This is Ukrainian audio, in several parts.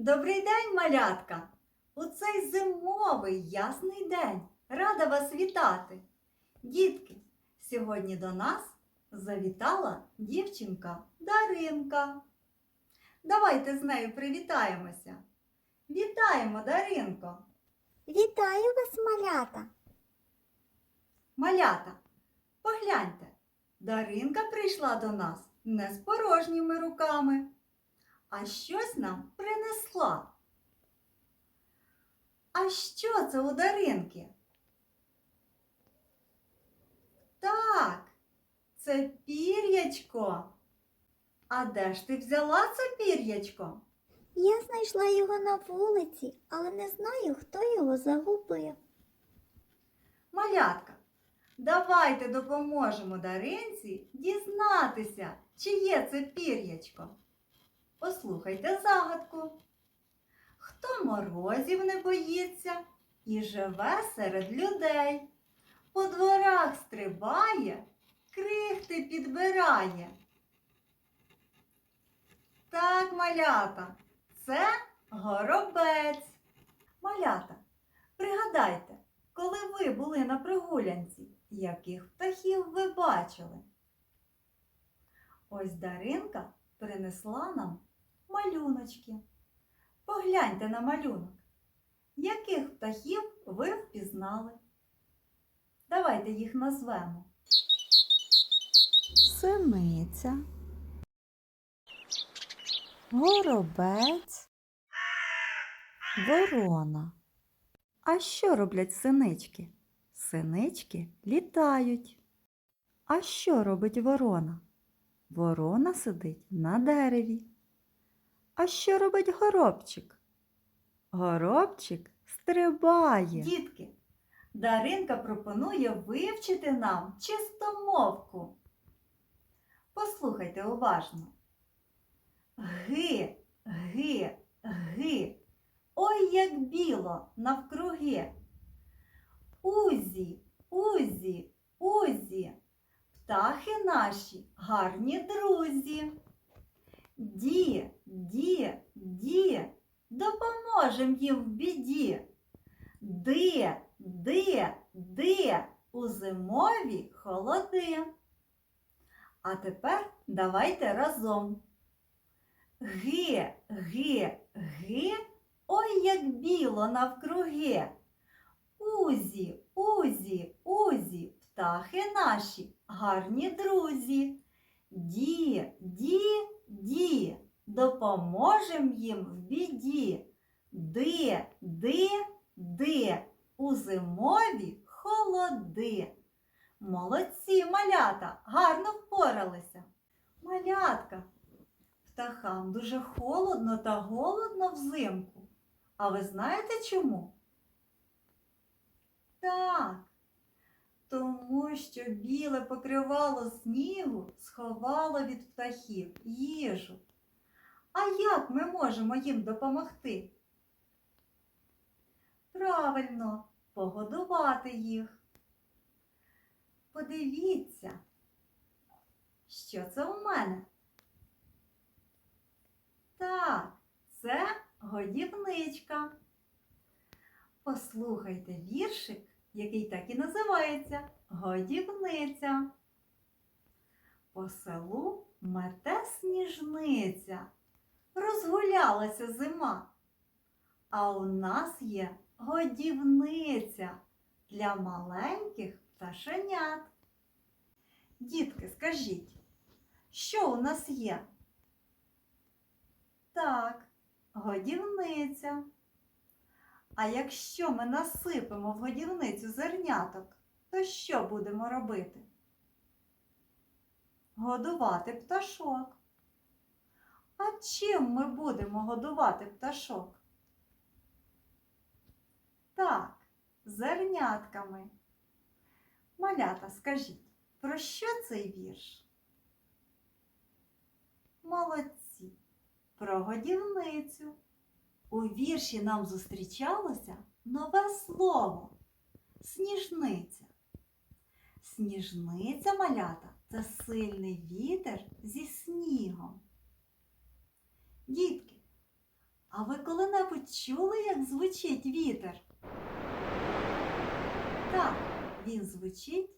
Добрий день, малятка! У цей зимовий ясний день рада вас вітати. Дітки, сьогодні до нас завітала дівчинка Даринка. Давайте з нею привітаємося. Вітаємо, Даринко! Вітаю вас, малята! Малята, погляньте, Даринка прийшла до нас не з порожніми руками, а щось нам принесла. А що це у Даринки? Так, це пір'ячко. А де ж ти взяла це пір'ячко? Я знайшла його на вулиці, але не знаю, хто його загубив. Малятка, давайте допоможемо Даринці дізнатися, чиє це пір'ячко. Послухайте загадку. Хто морозів не боїться і живе серед людей, по дворах стрибає, крихти підбирає. Так, малята, це горобець. Малята, пригадайте, коли ви були на прогулянці, яких птахів ви бачили? Ось Даринка принесла нам малюночки. Погляньте на малюнок. Яких птахів ви впізнали? Давайте їх назвемо. Синиця, горобець, ворона. А що роблять синички? Синички літають. А що робить ворона? Ворона сидить на дереві. А що робить горобчик? Горобчик стрибає. Дітки, Даринка пропонує вивчити нам чистомовку. Послухайте уважно. Ги, ги, ги. Ой, як біло навкруги. Узі, узі, узі. Птахи наші гарні друзі. Ді, ді, ді, допоможем їм в біді. Ди, ди, ди, у зимові холоди. А тепер давайте разом. Ги, ги, ги, ой, як біло навкруги. Узі, узі, узі, птахи наші, гарні друзі. Ді, ді, ді, допоможем їм в біді. Ди, ди, ди, у зимові холоди. Молодці, малята, гарно впоралися. Малятка, птахам дуже холодно та голодно взимку. А ви знаєте чому? Так, тому що біле покривало снігу сховало від птахів їжу. А як ми можемо їм допомогти? Правильно, погодувати їх. Подивіться, що це у мене? Так, це годівничка. Послухайте віршик, який так і називається Годівниця. По селу мете сніжниця, розгулялася зима. А у нас є годівниця для маленьких пташенят. Дітки, скажіть, що у нас є? Так, годівниця. А якщо ми насипемо в годівницю зерняток, то що будемо робити? Годувати пташок. А чим ми будемо годувати пташок? Так, зернятками. Малята, скажіть, про що цей вірш? Молодці, про годівницю. У вірші нам зустрічалося нове слово сніжниця. Сніжниця малята це сильний вітер зі снігом. Дітки, а ви коли-небудь чули, як звучить вітер? Так, він звучить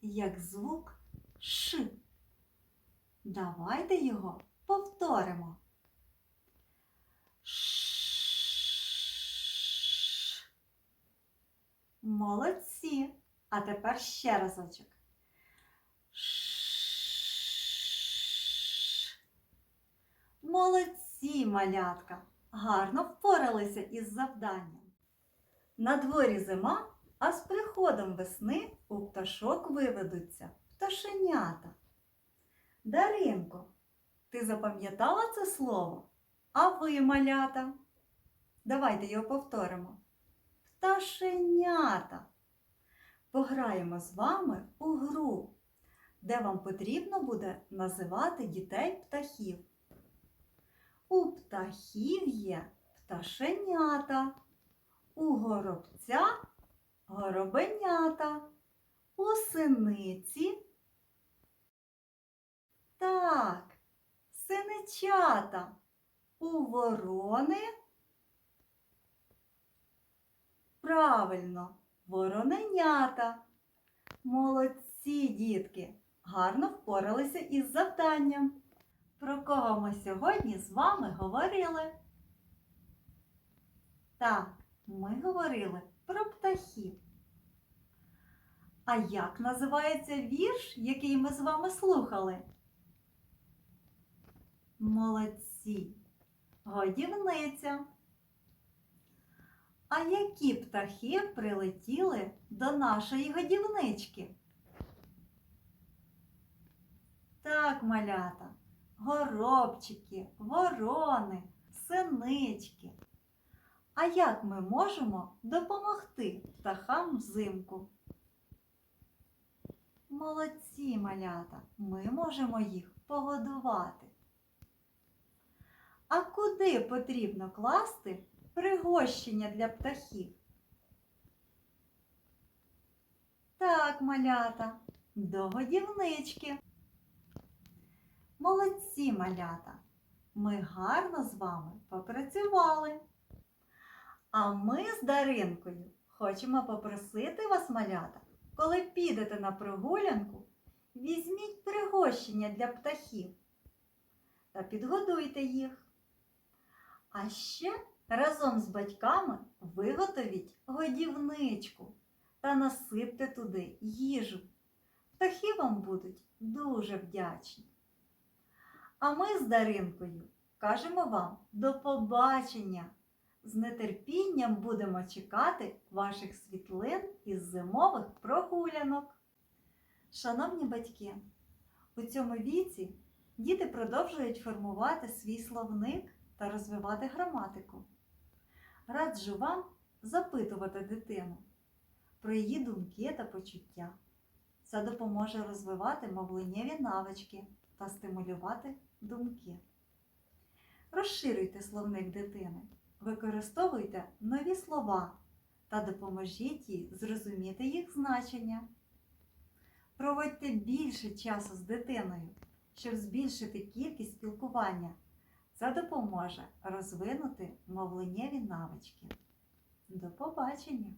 як звук Ш. Давайте його повторимо. Ш. Молодці. А тепер ще разочок. Ш. Молодці, малятка. Гарно впоралися із завданням. На дворі зима, а з приходом весни у пташок виведуться пташенята. Даринко, ти запам'ятала це слово? А ви, малята? Давайте його повторимо. Пташенята. Пограємо з вами у гру, де вам потрібно буде називати дітей птахів. У птахів є пташенята, у горобця горобенята, у синиці. Так, синичата, у ворони. Правильно, вороненята. Молодці, дітки, гарно впоралися із завданням. Про кого ми сьогодні з вами говорили? Так, ми говорили про птахів. А як називається вірш, який ми з вами слухали? Молодці! Годівниця. А які птахи прилетіли до нашої годівнички? Так, малята, горобчики, ворони, синички. А як ми можемо допомогти птахам взимку? Молодці, малята, ми можемо їх погодувати. А куди потрібно класти пригощення для птахів? Так, малята, до годівнички. Молодці, малята! Ми гарно з вами попрацювали. А ми з Даринкою хочемо попросити вас, малята, коли підете на прогулянку, візьміть пригощення для птахів та підгодуйте їх. А ще разом з батьками виготовіть годівничку та насипте туди їжу. Птахи вам будуть дуже вдячні. А ми з Даринкою кажемо вам до побачення! З нетерпінням будемо чекати ваших світлин із зимових прогулянок. Шановні батьки, у цьому віці діти продовжують формувати свій словник та розвивати граматику. Раджу вам запитувати дитину про її думки та почуття. Це допоможе розвивати мовленнєві навички та стимулювати думки. Розширюйте словник дитини. Використовуйте нові слова та допоможіть їй зрозуміти їх значення. Проводьте більше часу з дитиною, щоб збільшити кількість спілкування. Це допоможе розвинути мовленнєві навички. До побачення!